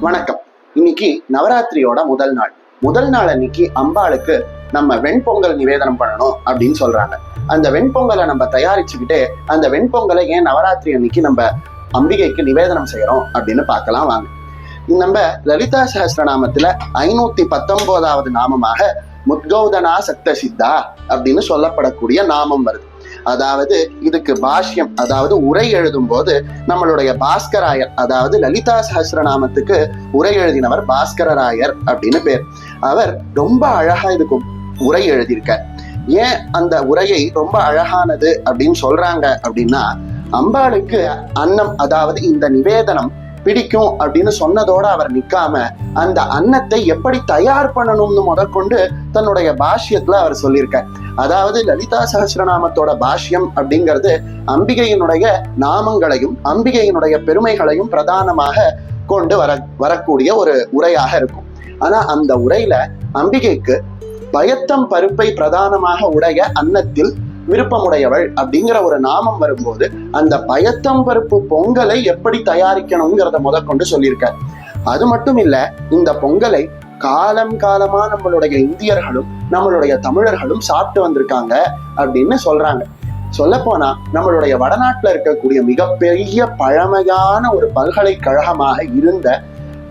வணக்கம். இன்னைக்கு நவராத்திரியோட முதல் நாள். முதல் நாள் அன்னைக்கு அம்பாளுக்கு நம்ம வெண்பொங்கல் நிவேதனம் பண்ணணும் அப்படின்னு சொல்றாங்க. அந்த வெண்பொங்கலை நம்ம தயாரிச்சுக்கிட்டு அந்த வெண்பொங்கலை ஏன் நவராத்திரி அன்னைக்கு நம்ம அம்பிகைக்கு நிவேதனம் செய்யறோம் அப்படின்னு பார்க்கலாம் வாங்க. நம்ம லலிதா சஹஸ்ரநாமத்துல ஐநூத்தி பத்தொன்பதாவது நாமமாக முத்கௌதனா சக்த சித்தா அப்படின்னு சொல்லப்படக்கூடிய நாமம் வருது. அதாவது இதுக்கு பாஷ்யம் அதாவது உரை எழுதும் போது நம்மளுடைய பாஸ்கராயர் அதாவது லலிதா சஹசிரநாமத்துக்கு உரை எழுதினவர் பாஸ்கரராயர் அப்படின்னு பேர். அவர் ரொம்ப அழகா இதுக்கு உரை எழுதியிருக்கார். ஏன் அந்த உரையை ரொம்ப அழகானது அப்படின்னு சொல்றாங்க அப்படின்னா அம்பாளுக்கு அன்னம் அதாவது இந்த நிவேதனம் பிடிக்கும் அப்படின்னு சொன்னதோட அவர் நிக்காம அந்த அன்னத்தை எப்படி தயார் பண்ணணும்னு முதற்கொண்டு தன்னுடைய பாஷ்யத்துல அவர் சொல்லியிருக்கார். அதாவது லலிதா சகசிரநாமத்தோட பாஷ்யம் அப்படிங்கிறது அம்பிகையினுடைய நாமங்களையும் அம்பிகையினுடைய பெருமைகளையும் பிரதானமாக கொண்டு வர வரக்கூடிய ஒரு உரையாக இருக்கும். ஆனா அந்த உரையில அம்பிகைக்கு பயத்தம் பருப்பை பிரதானமாக உடைய அன்னத்தில் விருப்பமுடையவள் அப்படிங்கிற ஒரு நாமம் வரும்போது அந்த பயத்தம்பருப்பு பொங்கலை எப்படி தயாரிக்கணுங்கிறத முதற்கொண்டு சொல்லியிருக்கார். அது மட்டும் இல்ல இந்த பொங்கலை காலம் காலமா நம்மளுடைய இந்தியர்களும் நம்மளுடைய தமிழர்களும் சாப்பிட்டு வந்திருக்காங்க அப்படின்னு சொல்றாங்க. சொல்லப்போனா நம்மளுடைய வடநாட்டுல இருக்கக்கூடிய மிகப்பெரிய பழமையான ஒரு பல்கலைக்கழகமாக இருந்த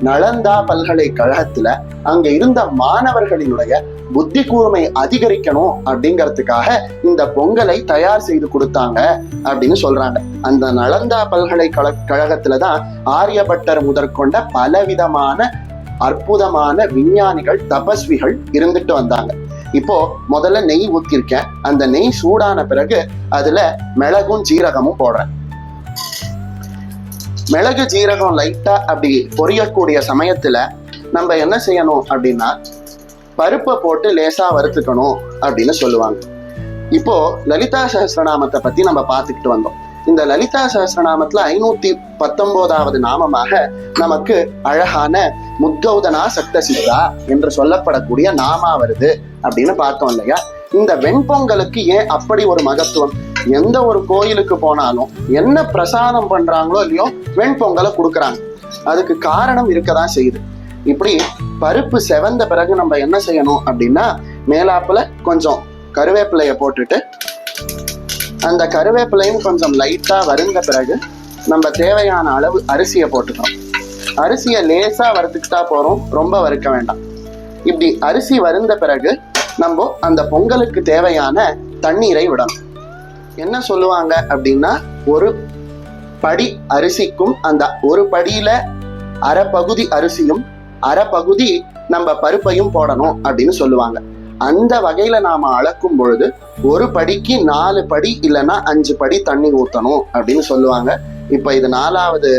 நளந்தா பல்கலைக்கழகத்துல அங்க இருந்த மாணவர்களினுடைய புத்தி கூர்மை அதிகரிக்கணும் அப்படிங்கிறதுக்காக இந்த பொங்கலை தயார் செய்து கொடுத்தாங்க அப்படின்னு சொல்றாங்க. அந்த நலந்தா பல்கலைக்கழக கழகத்துல தான் ஆரியபட்டர் முதற்கொண்ட பலவிதமான அற்புதமான விஞ்ஞானிகள் தபஸ்விகள் இருந்துட்டு வந்தாங்க. இப்போ முதல்ல நெய் ஊத்திருக்கேன். அந்த நெய் சூடான பிறகு அதுல மிளகும் ஜீரகமும் போடுறேன். மிளகு ஜீரகம் லைட்டா அப்படி பொரியக்கூடிய சமயத்துல நம்ம என்ன செய்யணும் அப்படின்னா பருப்பை போட்டு லேசா வறுத்துக்கணும் அப்படின்னு சொல்லுவாங்க. இப்போ லலிதா சஹஸ்ரநாமத்தை பத்தி நம்ம பார்த்துக்கிட்டு வந்தோம். இந்த லலிதா சஹசிரநாமத்துல ஐநூத்தி பத்தொன்பதாவது நாமமாக நமக்கு அழகான முத்கௌதனா சக்த சித்தா என்று சொல்லப்படக்கூடிய நாமா வருது அப்படின்னு பார்த்தோம் இல்லையா? இந்த வெண்பொங்கலுக்கு ஏன் அப்படி ஒரு மகத்துவம்? எந்த ஒரு கோயிலுக்கு போனாலும் என்ன பிரசாதம் பண்றாங்களோ இல்லையோ வெண்பொங்கலை கொடுக்குறாங்க. அதுக்கு காரணம் இருக்கதான் செய்யுது. இப்படி பருப்பு செவந்த பிறகு நம்ம என்ன செய்யணும் அப்படின்னா மேலாப்பில் கொஞ்சம் கருவேப்பிலைய போட்டுட்டு அந்த கருவேப்பிலையும் கொஞ்சம் லைட்டாக வருந்த பிறகு நம்ம தேவையான அளவு அரிசியை போட்டுக்கிறோம் அரிசியை லேசாக வறுத்துக்கிட்டா போகிறோம் ரொம்ப வறுக்க வேண்டாம். இப்படி அரிசி வருந்த பிறகு நம்ம அந்த பொங்கலுக்கு தேவையான தண்ணீரை விடணும். என்ன சொல்லுவாங்க அப்படின்னா ஒரு படி அரிசிக்கும் அந்த ஒரு படியில அரை பகுதி அரிசியும் அரை பகுதி நம்ம பருப்பையும் போடணும் அப்படின்னு சொல்லுவாங்க. அந்த வகையில நாம அளக்கும் பொழுது ஒரு படிக்கு நாலு படி இல்லைன்னா அஞ்சு படி தண்ணி ஊற்றணும் அப்படின்னு சொல்லுவாங்க. இப்ப இது நாலாவது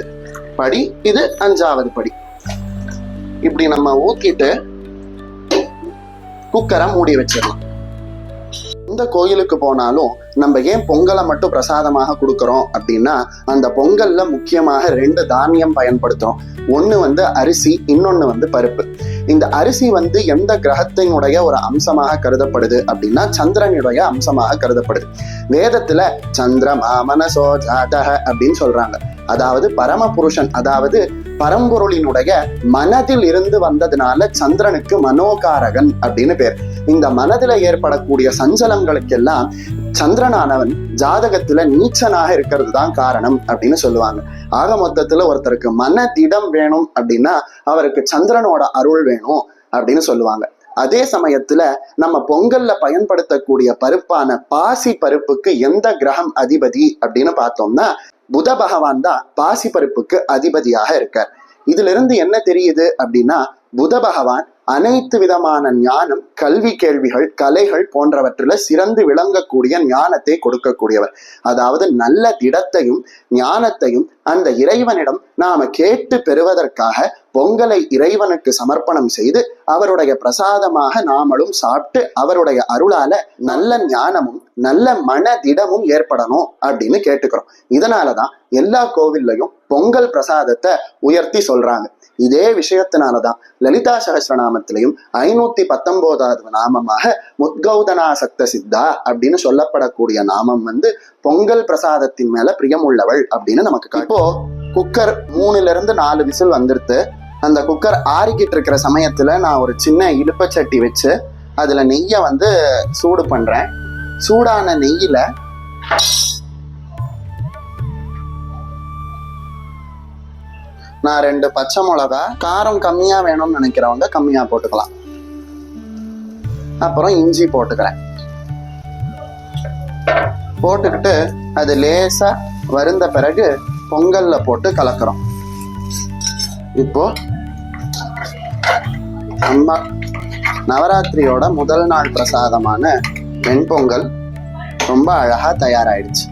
படி இது அஞ்சாவது படி. இப்படி நம்ம ஊத்திட்டு குக்கரை மூடி வச்சிடலாம் எந்த கோயிலுக்கு போனாலும் நம்ம ஏன் பொங்கலை மட்டும் பிரசாதமாக கொடுக்குறோம் அப்படின்னா அந்த பொங்கல்ல முக்கியமாக ரெண்டு தானியம் பயன்படுத்துறோம். ஒன்று வந்து அரிசி இன்னொன்று வந்து பருப்பு. இந்த அரிசி வந்து எந்த கிரகத்தினுடைய ஒரு அம்சமாக கருதப்படுது அப்படின்னா சந்திரனுடைய அம்சமாக கருதப்படுது. வேதத்துல சந்திரமா மனசோ ஜாதக அப்படின்னு சொல்றாங்க. அதாவது பரமபுருஷன் அதாவது பரம்பொருளினுடைய மனதில் இருந்து வந்ததுனால சந்திரனுக்கு மனோகாரகன் அப்படின்னு பேர். இந்த மனதில் ஏற்படக்கூடிய சஞ்சலங்களுக்கெல்லாம் சந்திரனானவன் ஜாதகத்துல நீச்சனாக இருக்கிறது தான் காரணம் அப்படின்னு சொல்லுவாங்க. ஆக மொத்தத்துல ஒருத்தருக்கு மன திடம் வேணும் அப்படின்னா அவருக்கு சந்திரனோட அருள் வேணும் அப்படின்னு சொல்லுவாங்க. அதே சமயத்துல நம்ம பொங்கல்ல பயன்படுத்தக்கூடிய பருப்பான பாசி பருப்புக்கு எந்த கிரகம் அதிபதி அப்படின்னு பார்த்தோம்னா புத பகவான் தான் பாசி பருப்புக்கு அதிபதியாக இருக்கார். இதுல இருந்து என்ன தெரியுது அப்படின்னா புத பகவான் அனைத்து விதமான ஞானம் கல்வி கேள்விகள் கலைகள் போன்றவற்றில் சிறந்து விளங்கக்கூடிய ஞானத்தை கொடுக்கக்கூடியவர். அதாவது நல்ல திடத்தையும் ஞானத்தையும் அந்த இறைவனிடம் நாம கேட்டு பெறுவதற்காக பொங்கலை இறைவனுக்கு சமர்ப்பணம் செய்து அவருடைய பிரசாதமாக நாமளும் சாப்பிட்டு அவருடைய அருளால நல்ல ஞானமும் நல்ல மன திடமும் ஏற்படணும் அப்படின்னு கேட்டுக்கிறோம். இதனாலதான் எல்லா கோவில்லையும் பொங்கல் பிரசாதத்தை உயர்த்தி சொல்றாங்க. இதே விஷயத்தினாலதான் லலிதா சகசிரநாமத்திலையும் ஐநூத்தி பத்தொன்பதாவது நாமமாக முத்கௌதனா சக்த சித்தா அப்படின்னு சொல்லப்படக்கூடிய நாமம் வந்து பொங்கல் பிரசாதத்தின் மேல பிரியமுள்ளவள் அப்படின்னு நமக்கு இப்போ குக்கர் மூணுல இருந்து நாலு விசில் வந்துருத்து. அந்த குக்கர் ஆறிக்கிட்டு இருக்கிற சமயத்தில் நான் ஒரு சின்ன இடுப்பச்சட்டி வச்சு அதில் நெய்யை வந்து சூடு பண்ணுறேன் சூடான நெய்யில் நான் ரெண்டு பச்சை மிளகா காரம் கம்மியாக வேணும்னு நினைக்கிறவங்க கம்மியாக போட்டுக்கலாம். அப்புறம் இஞ்சி போட்டுக்கிறேன். போட்டுக்கிட்டு அது லேசா வருந்த பிறகு பொங்கல்ல போட்டு கலக்கிறோம். இப்போ நம்ம நவராத்திரியோட முதல் நாள் பிரசாதமான வெண்பொங்கல் ரொம்ப அழகா தயாராயிடுச்சு.